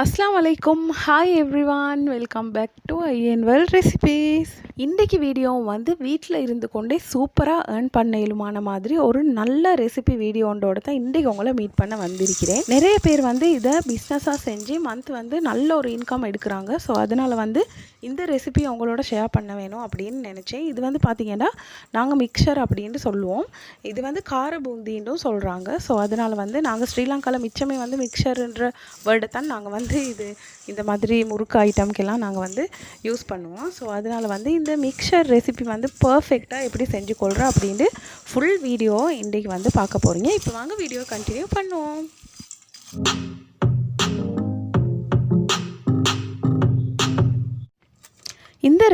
அஸ்லாம் வலைக்கும். Hi everyone welcome back to I N well recipes இன்றைக்கு வீடியோ வந்து வீட்டில் இருந்து கொண்டே சூப்பராக ஏர்ன் பண்ண இயலுமான மாதிரி ஒரு நல்ல ரெசிபி வீடியோண்டோட தான் இன்றைக்கு உங்களை மீட் பண்ண வந்திருக்கிறேன். நிறைய பேர் வந்து இதை பிஸ்னஸாக செஞ்சு மந்த் வந்து நல்ல ஒரு இன்கம் எடுக்கிறாங்க. ஸோ அதனால் வந்து இந்த ரெசிபி உங்களோட ஷேர் பண்ண வேணும் அப்படின்னு நினச்சேன். இது வந்து பார்த்திங்கன்னா நாங்கள் மிக்சர் அப்படின்ட்டு சொல்லுவோம். இது வந்து கார பூந்தின்னும் சொல்கிறாங்க ஸோ அதனால் வந்து நாங்கள் ஸ்ரீலங்காவில் மிச்சமே வந்து மிக்சருன்ற வேர்டை தான் நாங்கள் வந்து வந்து இது இந்த மாதிரி முறுக்கு ஐட்டம்க்கெல்லாம் நாங்கள் வந்து யூஸ் பண்ணுவோம். ஸோ அதனால் வந்து இந்த மிக்சர் ரெசிபி வந்து பர்ஃபெக்டாக எப்படி செஞ்சு கொள்கிறோம் அப்படின்ட்டு ஃபுல் வீடியோ இன்றைக்கி வந்து பார்க்க போகிறீங்க இப்போ வாங்க வீடியோ கண்டினியூ பண்ணுவோம்.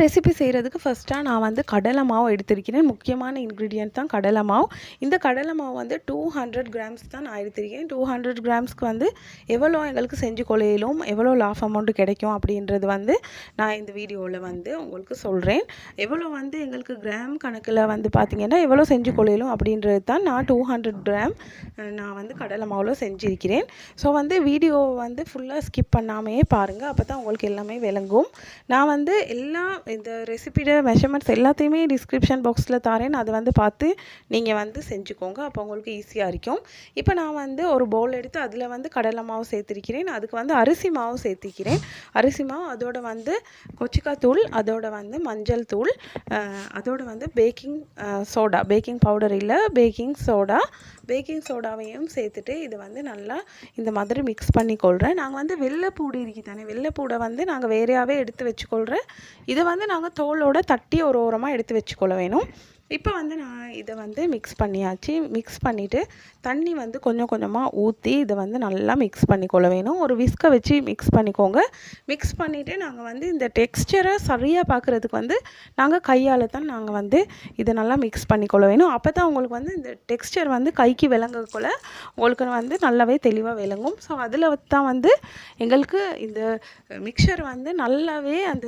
ரெசிபி செய்கிறதுக்கு ஃபஸ்ட்டாக நான் வந்து கடலை மாவு எடுத்திருக்கிறேன். முக்கியமான இன்க்ரீடியன்ட் தான் கடலை மாவு. இந்த கடலை மாவு வந்து டூ ஹண்ட்ரட் கிராம்ஸ் தான் நான் எடுத்திருக்கேன். டூ ஹண்ட்ரட் கிராம்ஸ்க்கு வந்து எவ்வளோ எங்களுக்கு செஞ்சு கொலையிலும் எவ்வளோ லாஃப் அமௌண்ட் கிடைக்கும் அப்படின்றது வந்து நான் இந்த வீடியோவில் வந்து உங்களுக்கு சொல்கிறேன் எவ்வளோ வந்து எங்களுக்கு கிராம் கணக்கில் வந்து பார்த்திங்கன்னா எவ்வளோ செஞ்சு கொலையிலும் அப்படின்றது தான் நான் டூ ஹண்ட்ரட் கிராம் நான் வந்து கடலை மாவில் செஞ்சுருக்கிறேன். ஸோ வந்து வீடியோவை வந்து ஃபுல்லாக ஸ்கிப் பண்ணாமையே பாருங்கள் அப்போ தான் உங்களுக்கு எல்லாமே விளங்கும். நான் வந்து எல்லா இந்த ரெசிபியோட மெஷர்மெண்ட்ஸ் எல்லாத்தையுமே டிஸ்கிரிப்ஷன் பாக்ஸில் தரேன். அதை வந்து பார்த்து நீங்கள் வந்து செஞ்சுக்கோங்க. அப்போ உங்களுக்கு ஈஸியாக இருக்கும் இப்போ நான் வந்து ஒரு பவுல் எடுத்து அதில் வந்து கடலை மாவு சேர்த்துருக்கிறேன். அதுக்கு வந்து அரிசி மாவு சேர்த்துக்கிறேன் அரிசி மாவு அதோட வந்து கொச்சிக்காய் தூள் அதோட வந்து மஞ்சள் தூள் அதோட வந்து பேக்கிங் சோடா பேக்கிங் பவுடர் இல்லை பேக்கிங் சோடா பேக்கிங் சோடாவையும் சேர்த்துட்டு இது வந்து நல்லா இந்த மாதிரி மிக்ஸ் பண்ணி கொள்கிறேன் நாங்கள் வந்து வெள்ளைப்பூடு இருக்கு தானே? வெள்ளைப்பூடை வந்து நாங்கள் வேறையாகவே எடுத்து வச்சுக்கொள்கிறேன் இதை வந்து நாங்கள் தோலோட தட்டி ஒரு ஓரமாக எடுத்து வச்சுக்கொள்ள வேணும். இப்போ வந்து நான் இதை வந்து மிக்ஸ் பண்ணியாச்சு. மிக்ஸ் பண்ணிவிட்டு தண்ணி வந்து கொஞ்சம் கொஞ்சமாக ஊற்றி இதை வந்து நல்லா மிக்ஸ் பண்ணிக்கொள்ள வேணும் ஒரு விஸ்கை வச்சு மிக்ஸ் பண்ணிக்கோங்க. மிக்ஸ் பண்ணிவிட்டு நாங்கள் வந்து இந்த டெக்ஸ்சரை சரியாக பார்க்குறதுக்கு வந்து நாங்கள் கையால் தான் நாங்கள் வந்து இதை நல்லா மிக்ஸ் பண்ணிக்கொள்ள வேணும். அப்போ தான் உங்களுக்கு வந்து இந்த டெக்ஸ்சர் வந்து கைக்கு விளங்கக்குள்ள உங்களுக்கு வந்து நல்லாவே தெளிவாக விளங்கும். ஸோ அதில் தான் வந்து எங்களுக்கு இந்த மிக்சர் வந்து நல்லாவே அந்த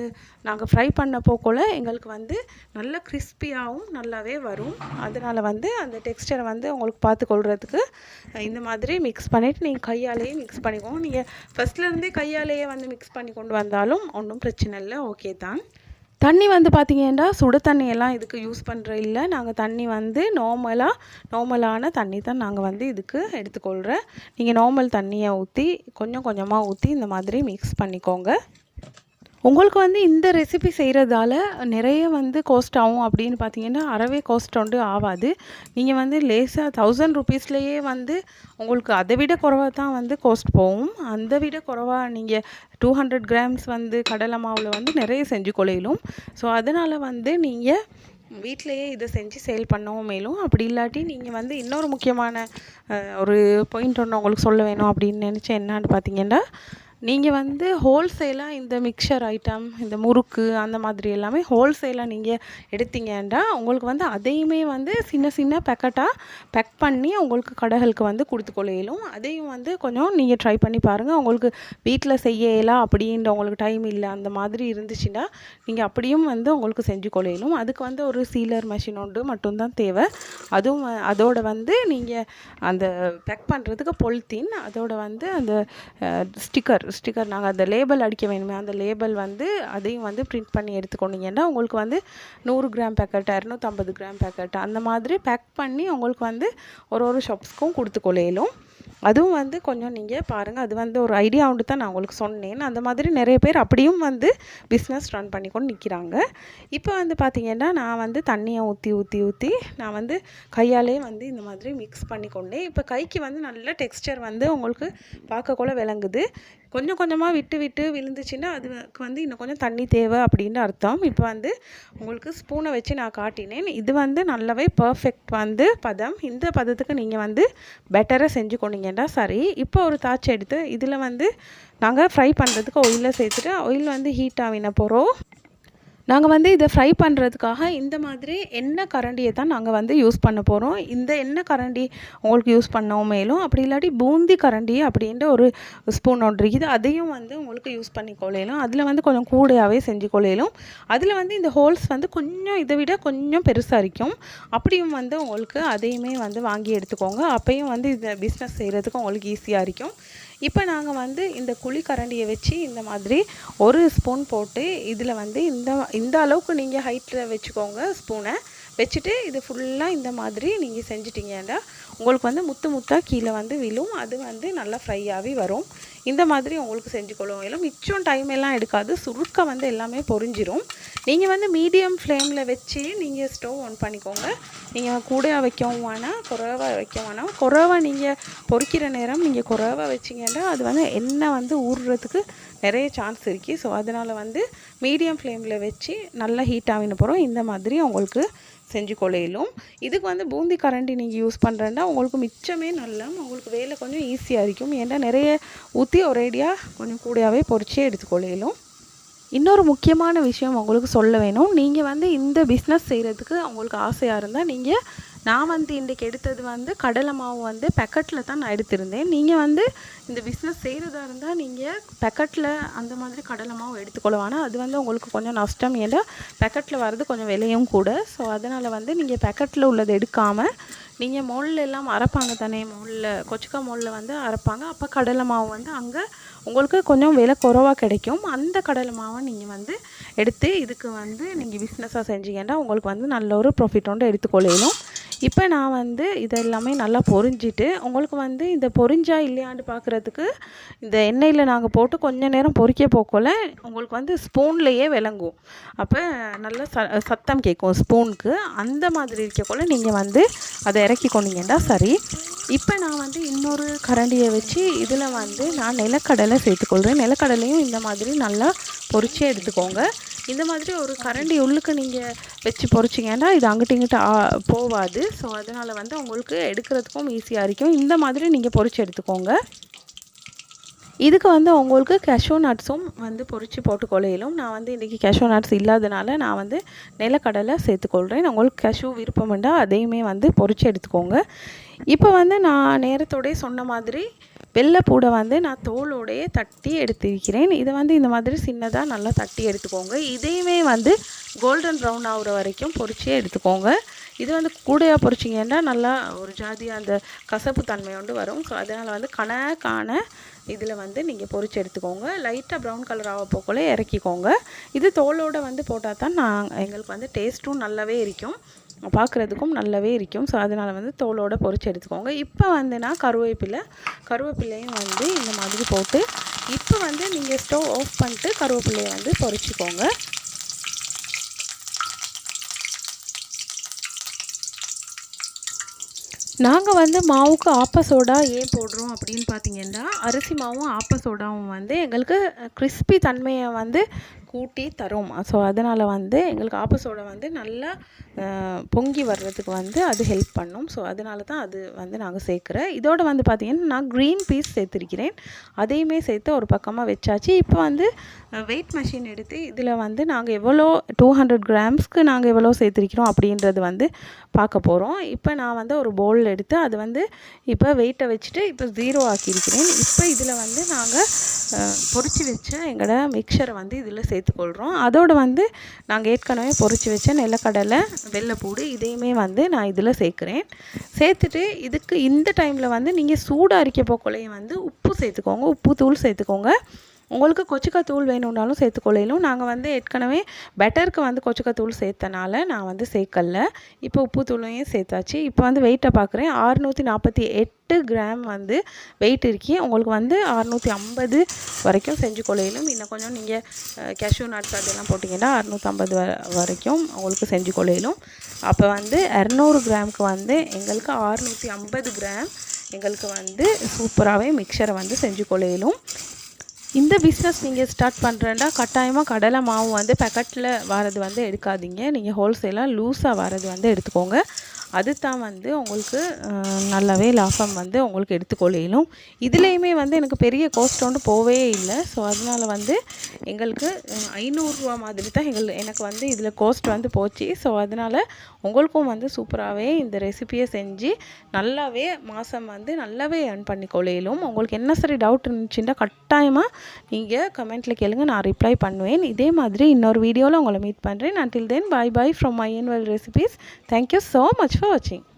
நாங்கள் ஃப்ரை பண்ண போக்குள்ள எங்களுக்கு வந்து நல்ல கிறிஸ்பியாகவும் நல்லாவே வரும். அதனால் வந்து அந்த டெக்ஸ்டரை வந்து உங்களுக்கு பார்த்து கொள்றதுக்கு இந்த மாதிரி மிக்ஸ் பண்ணிவிட்டு நீங்கள் கையாலேயே மிக்ஸ் பண்ணிக்கோங்க. நீங்கள் ஃபஸ்ட்லேருந்தே கையாலேயே வந்து மிக்ஸ் பண்ணி கொண்டு வந்தாலும் ஒன்றும் பிரச்சனை இல்லை. ஓகே தான். தண்ணி வந்து பார்த்தீங்கன்னா சுடு தண்ணியெல்லாம் இதுக்கு யூஸ் பண்ணுற இல்லை. நாங்கள் தண்ணி வந்து நார்மலாக நார்மலான தண்ணி தான் நாங்கள் வந்து இதுக்கு எடுத்துக்கொள்கிறேன் நீங்கள் நார்மல் தண்ணியை ஊற்றி கொஞ்சம் கொஞ்சமாக ஊற்றி இந்த மாதிரி மிக்ஸ் பண்ணிக்கோங்க. உங்களுக்கு வந்து இந்த ரெசிபி செய்கிறதால நிறைய வந்து காஸ்ட் ஆகும் அப்படின்னு பார்த்தீங்கன்னா அறவே காஸ்ட் ஒன்று ஆகாது நீங்கள் வந்து லேசாக தௌசண்ட் ருபீஸ்லேயே வந்து உங்களுக்கு அதை விட குறவாக தான் வந்து காஸ்ட் போகும். அந்த விட குறைவாக நீங்கள் டூ ஹண்ட்ரட் கிராம்ஸ் வந்து கடலை மாவில் வந்து நிறைய செஞ்சு கொள்ளையிலும் ஸோ அதனால் வந்து நீங்கள் வீட்டிலையே இதை செஞ்சு சேல் பண்ணவும் மேலும். அப்படி இல்லாட்டி நீங்கள் வந்து இன்னொரு முக்கியமான ஒரு பாயிண்ட் ஒன்று உங்களுக்கு சொல்ல வேணும் அப்படின்னு நினச்சேன் என்னான்னு பார்த்தீங்கன்னா நீங்கள் வந்து ஹோல்சேலாக இந்த மிக்சர் ஐட்டம் இந்த முறுக்கு அந்த மாதிரி எல்லாமே ஹோல்சேலாக நீங்கள் எடுத்தீங்கன்னா உங்களுக்கு வந்து அதையுமே வந்து சின்ன சின்ன பேக்கெட்டாக பேக் பண்ணி உங்களுக்கு கடைகளுக்கு வந்து கொடுத்து கொள்ளையிலும் அதையும் வந்து கொஞ்சம் நீங்கள் ட்ரை பண்ணி பாருங்கள் உங்களுக்கு வீட்டில் செய்யலாம் அப்படின்ற உங்களுக்கு டைம் இல்லை அந்த மாதிரி இருந்துச்சுன்னா நீங்கள் அப்படியும் வந்து உங்களுக்கு செஞ்சு கொள்ளையிலும் அதுக்கு வந்து ஒரு சீலர் மெஷின் ஒன்று மட்டும்தான் தேவை. அதுவும் வ- அதோட வந்து நீங்கள் அந்த பேக் பண்ணுறதுக்கு பொலித்தீன் அதோட வந்து அந்த ஸ்டிக்கர் ஸ்டிக்கர் நாங்கள் அந்த லேபிள் அடிக்க வேணுமே அந்த லேபிள் வந்து அதையும் வந்து பிரிண்ட் பண்ணி எடுத்துக்கொண்டீங்கன்னா உங்களுக்கு வந்து நூறு கிராம் பேக்கெட் இரநூத்தம்பது கிராம் பேக்கெட் அந்த மாதிரி பேக் பண்ணி உங்களுக்கு வந்து ஒரு ஒரு ஷாப்ஸ்க்கும் கொடுத்து கொள்ளையிலும் அதுவும் வந்து கொஞ்சம் நீங்கள் பாருங்கள் அது வந்து ஒரு ஐடியா உண்டு தான் நான் உங்களுக்கு சொன்னேன். அந்த மாதிரி நிறைய பேர் அப்படியும் வந்து பிஸ்னஸ் ரன் பண்ணி கொண்டு நிற்கிறாங்க இப்போ வந்து பார்த்திங்கன்னா நான் வந்து தண்ணியை ஊற்றி ஊற்றி ஊற்றி நான் வந்து கையாலே வந்து இந்த மாதிரி மிக்ஸ் பண்ணி கொண்டேன் இப்போ கைக்கு வந்து நல்ல டெக்ஸ்டர் வந்து உங்களுக்கு பார்க்கக்குள்ள விளங்குது. கொஞ்சம் கொஞ்சமாக விட்டு விட்டு விழுந்துச்சுன்னா அதுக்கு வந்து இன்னும் கொஞ்சம் தண்ணி தேவை அப்படின்னு அர்த்தம். இப்போ வந்து உங்களுக்கு ஸ்பூனை வச்சு நான் காட்டினேன். இது வந்து நல்லாவே பர்ஃபெக்ட் வந்து பதம். இந்த பதத்துக்கு நீங்கள் வந்து பெட்டராக செஞ்சு கொண்டீங்கன்னா சரி. இப்போ ஒரு தாச்சி எடுத்து இதில் வந்து நாங்கள் ஃப்ரை பண்ணுறதுக்கு ஆயிலில் சேர்த்துட்டு ஆயில் வந்து ஹீட் ஆகின போகிறோம் நாங்கள் வந்து இதை ஃப்ரை பண்ணுறதுக்காக இந்த மாதிரி எண்ணெய் கரண்டியை தான் நாங்கள் வந்து யூஸ் பண்ண போகிறோம் இந்த எண்ணெய் கரண்டி உங்களுக்கு யூஸ் பண்ணவும் மேலும். அப்படி இல்லாட்டி பூந்தி கரண்டி அப்படின்ற ஒரு ஸ்பூன் ஒன்று இருக்குது. அதையும் வந்து உங்களுக்கு யூஸ் பண்ணி கொள்ளையிலும் அதில் வந்து கொஞ்சம் கூடையாகவே செஞ்சு கொள்ளையிலும் அதில் வந்து இந்த ஹோல்ஸ் வந்து கொஞ்சம் இதை விட கொஞ்சம் பெருசாக இருக்கும் அப்படியும் வந்து உங்களுக்கு அதையுமே வந்து வாங்கி எடுத்துக்கோங்க. அப்பையும் வந்து இந்த பிஸ்னஸ் செய்கிறதுக்கு உங்களுக்கு ஈஸியாக இருக்கும் இப்போ நாங்கள் வந்து இந்த குழி கரண்டியை வச்சு இந்த மாதிரி ஒரு ஸ்பூன் போட்டு இதில் வந்து இந்த இந்த அளவுக்கு நீங்கள் ஹைட்டில் வச்சுக்கோங்க ஸ்பூனை வச்சுட்டு இது ஃபுல்லாக இந்த மாதிரி நீங்கள் செஞ்சிட்டிங்கன்னா உங்களுக்கு வந்து முத்து முத்தாக கீழே வந்து விழும். அது வந்து நல்லா ஃப்ரையாகவே வரும். இந்த மாதிரி உங்களுக்கு செஞ்சு கொள்ளுவோம் எல்லாம் மிச்சம் டைம் எல்லாம் எடுக்காது. சுருக்க வந்து எல்லாமே பொறிஞ்சிரும் நீங்கள் வந்து மீடியம் ஃப்ளேமில் வச்சு நீங்கள் ஸ்டவ் ஆன் பண்ணிக்கோங்க. நீங்கள் கூடையாக வைக்கவும் வேணாம் குறைவாக வைக்க வேணாம். குறைவாக நீங்கள் பொறிக்கிற நேரம் நீங்கள் குறைவாக வச்சிங்கன்னா அது வந்து எண்ணெய் வந்து ஊறுறதுக்கு நிறைய சான்ஸ் இருக்குது ஸோ அதனால் வந்து மீடியம் ஃப்ளேமில் வச்சு நல்லா ஹீட் ஆகின போகிறோம் இந்த மாதிரி உங்களுக்கு செஞ்சு கொள்ளையிலும் இதுக்கு வந்து பூந்தி கரண்டி நீங்கள் யூஸ் பண்ணுறேன்னா உங்களுக்கு மிச்சமே நல்லா உங்களுக்கு வேலை கொஞ்சம் ஈஸியாக இருக்கும். ஏன்னா நிறைய ஊற்றி ஒரேடியாக கொஞ்சம் கூடையாகவே பொறிச்சே எடுத்துக்கொள்ளையிலும் இன்னொரு முக்கியமான விஷயம் உங்களுக்கு சொல்ல வேணும். நீங்கள் வந்து இந்த பிஸ்னஸ் செய்கிறதுக்கு உங்களுக்கு ஆசையாக இருந்தால் நீங்கள் நான் வந்து இன்றைக்கி எடுத்தது வந்து கடலை மாவு வந்து பேக்கெட்டில் தான் நான் எடுத்திருந்தேன். நீங்கள் வந்து இந்த பிஸ்னஸ் செய்கிறதா இருந்தால் நீங்கள் பேக்கெட்டில் அந்த மாதிரி கடலை மாவு எடுத்துக்கொள்ளவானா அது வந்து உங்களுக்கு கொஞ்சம் நஷ்டம். ஏன்னா பேக்கெட்டில் வர்றது கொஞ்சம் விலையும் கூட. ஸோ அதனால் வந்து நீங்கள் பேக்கெட்டில் உள்ளது எடுக்காமல் நீங்கள் மோலில் எல்லாம் அரைப்பாங்க தானே மோளில் கொச்சிக்கா மோளில் வந்து அரைப்பாங்க. அப்போ கடலை மாவு வந்து அங்கே உங்களுக்கு கொஞ்சம் விலை குறவாக கிடைக்கும். அந்த கடலை மாவை நீங்கள் வந்து எடுத்து இதுக்கு வந்து நீங்கள் பிஸ்னஸாக செஞ்சீங்கன்னா உங்களுக்கு வந்து நல்ல ஒரு ப்ராஃபிட் ஒன்று எடுத்துக்கொள்ளணும். இப்போ நான் வந்து இதெல்லாமே நல்லா பொரிஞ்சிட்டு உங்களுக்கு வந்து இந்த பொரிஞ்சா இல்லையான்னு பார்க்குறதுக்கு இந்த எண்ணெயில் நாங்கள் போட்டு கொஞ்ச நேரம் பொறிக்க போக்கல உங்களுக்கு வந்து ஸ்பூன்லேயே விளங்கும். அப்போ நல்ல ச சத்தம் கேட்கும் ஸ்பூனுக்கு. அந்த மாதிரி இருக்கக்குள்ள நீங்கள் வந்து அதை இறக்கி கொண்டீங்கன்னா சரி. இப்போ நான் வந்து இன்னொரு கரண்டியை வச்சு இதில் வந்து நான் நிலக்கடலை சேர்த்துக்கொள்கிறேன் நிலக்கடலையும் இந்த மாதிரி நல்லா பொறிச்சே எடுத்துக்கோங்க. இந்த மாதிரி ஒரு கரண்டி உள்ளுக்கு நீங்கள் வச்சு பொறிச்சிங்கன்னா இது அங்கிட்ட இங்கிட்ட போகாது ஸோ அதனால் வந்து உங்களுக்கு எடுக்கிறதுக்கும் ஈஸியாக இருக்கும். இந்த மாதிரி நீங்கள் பொறிச்சு எடுத்துக்கோங்க. இதுக்கு வந்து உங்களுக்கு கேஷோ நட்ஸும் வந்து பொறிச்சு போட்டுக்கொள்ளையிலும் நான் வந்து இன்றைக்கி கேஷோ நட்ஸ் இல்லாதனால நான் வந்து நிலக்கடலை சேர்த்துக்கொள்கிறேன் உங்களுக்கு கேஷோ விருப்பம் இருந்தால் அதையுமே வந்து பொறிச்சு எடுத்துக்கோங்க. இப்போ வந்து நான் நேரத்தோடய சொன்ன மாதிரி வெள்ளைப்பூடை வந்து நான் தோலோடையே தட்டி எடுத்திருக்கிறேன். இதை வந்து இந்த மாதிரி சின்னதாக நல்லா தட்டி எடுத்துக்கோங்க. இதையுமே வந்து கோல்டன் ப்ரௌன் ஆகுற வரைக்கும் பொறிச்சே எடுத்துக்கோங்க. இது வந்து கூடையாக பொறிச்சிங்கன்னா நல்லா ஒரு ஜாதியாக அந்த கசப்பு தன்மையோண்டு வரும். ஸோ அதனால் வந்து கணக்கான இதில் வந்து நீங்கள் பொறிச்சு எடுத்துக்கோங்க. லைட்டாக ப்ரௌன் கலர் ஆக போக்குள்ளே இறக்கிக்கோங்க. இது தோலோடு வந்து போட்டால் தான் நான் எங்களுக்கு வந்து டேஸ்ட்டும் நல்லாவே இருக்கும். பார்க்குறதுக்கும் நல்லாவே இருக்கும். ஸோ அதனால் வந்து தோலோடு பொறிச்சு எடுத்துக்கோங்க. இப்போ வந்துன்னா கருவேப்பிலை கருவேப்பிலையும் வந்து இந்த மாதிரி போட்டு இப்போ வந்து நீங்கள் ஸ்டவ் ஆஃப் பண்ணிட்டு கருவேப்பிலையை வந்து பொறிச்சிக்கோங்க. நாங்கள் வந்து மாவுக்கு ஆப்ப சோடா ஏன் போடுறோம் அப்படின்னு பார்த்தீங்கன்னா அரிசி மாவும் ஆப்ப சோடாவும் வந்து எங்களுக்கு கிறிஸ்பி தன்மையை வந்து கூட்டி தரும். ஸோ அதனால் வந்து எங்களுக்கு ஆப்ப சோடா வந்து நல்லா பொங்கி வர்றதுக்கு வந்து அது ஹெல்ப் பண்ணும். ஸோ அதனால தான் அது வந்து நாங்கள் சேர்க்குறேன் இதோட வந்து பார்த்திங்கன்னா நான் க்ரீன் பீஸ் சேர்த்துருக்கிறேன். அதையுமே சேர்த்து ஒரு பக்கமாக வச்சாச்சு. இப்போ வந்து வெயிட் மிஷின் எடுத்து இதில் வந்து நாங்கள் எவ்வளோ டூ ஹண்ட்ரட் கிராம்ஸ்க்கு நாங்கள் எவ்வளோ சேர்த்துருக்கிறோம் அப்படின்றது வந்து பார்க்க போகிறோம் இப்போ நான் வந்து ஒரு பவுல் எடுத்து அது வந்து இப்போ வெயிட்டை வச்சுட்டு இப்போ ஜீரோ ஆக்கியிருக்கிறேன். இப்போ இதில் வந்து நாங்கள் பொறிச்சு வச்ச எங்களோட மிக்சரை வந்து இதில் சேர்த்து சேர்த்துக்கொள்கிறோம் அதோடு வந்து நாங்கள் ஏற்கனவே பொறிச்சு வச்ச நிலக்கடலை வெள்ளைப்பூடு இதையுமே வந்து நான் இதில் சேர்க்குறேன். சேர்த்துட்டு இதுக்கு இந்த டைமில் வந்து நீங்கள் சூடு அரிக்க போக்கொள்ளையும் வந்து உப்பு சேர்த்துக்கோங்க. உப்பு தூள் சேர்த்துக்கோங்க. உங்களுக்கு கொச்சிக்காத்தூள் தூள் வேணும்னாலும் சேர்த்துக்கொள்ளையிலும் நாங்கள் வந்து ஏற்கனவே பெட்டருக்கு வந்து கொச்சிக்காத்தூள் சேர்த்தனால நான் வந்து சேர்க்கல. இப்போ உப்பு தூளையும் சேர்த்தாச்சு. இப்போ வந்து வெயிட்டை பார்க்குறேன் ஆறுநூற்றி நாற்பத்தி எட்டு கிராம் வந்து வெயிட் இருக்கி. உங்களுக்கு வந்து அறுநூற்றி ஐம்பது வரைக்கும் செஞ்சு கொள்ளையிலும் இன்னும் கொஞ்சம் நீங்கள் கேஷ்யூ நட்ஸ் அதெல்லாம் போட்டிங்கன்னா அறுநூற்றம்பது வ வரைக்கும் உங்களுக்கு செஞ்சு கொள்ளையிலும் அப்போ வந்து இரநூறு கிராமுக்கு வந்து எங்களுக்கு அறுநூற்றி ஐம்பது கிராம் எங்களுக்கு வந்து சூப்பராகவே மிக்சரை வந்து செஞ்சு கொள்ளையிலும் இந்த பிஸ்னஸ் நீங்கள் ஸ்டார்ட் பண்ணுறேன்னா கட்டாயமாக கடலை மாவு வந்து பேக்கெட்டில் வரது வந்து எடுக்காதீங்க. நீங்கள் ஹோல்சேலாக லூஸாக வரது வந்து எடுத்துக்கோங்க. அது தான் வந்து உங்களுக்கு நல்லாவே லாபம் வந்து உங்களுக்கு எடுத்துக்கொள்ளையிலும் இதுலேயுமே வந்து எனக்கு பெரிய கோஸ்ட் ஒன்று போவே இல்லை. ஸோ அதனால் வந்து எங்களுக்கு ஐநூறுரூவா மாதிரி தான் எங்கள் எனக்கு வந்து இதில் கோஸ்ட் வந்து போச்சு. ஸோ அதனால் உங்களுக்கும் வந்து சூப்பராகவே இந்த ரெசிப்பியை செஞ்சு நல்லாவே மாதம் வந்து நல்லாவே ஏர்ன் பண்ணி கொள்ளையிலும் உங்களுக்கு என்ன சரி டவுட் இருந்துச்சுன்னா கட்டாயமாக நீங்கள் கமெண்ட்டில் கேளுங்க. நான் ரிப்ளை பண்ணுவேன். இதே மாதிரி இன்னொரு வீடியோவில் உங்களை மீட் பண்ணுறேன் until then bye bye from my Enwell recipes thank you so much watching.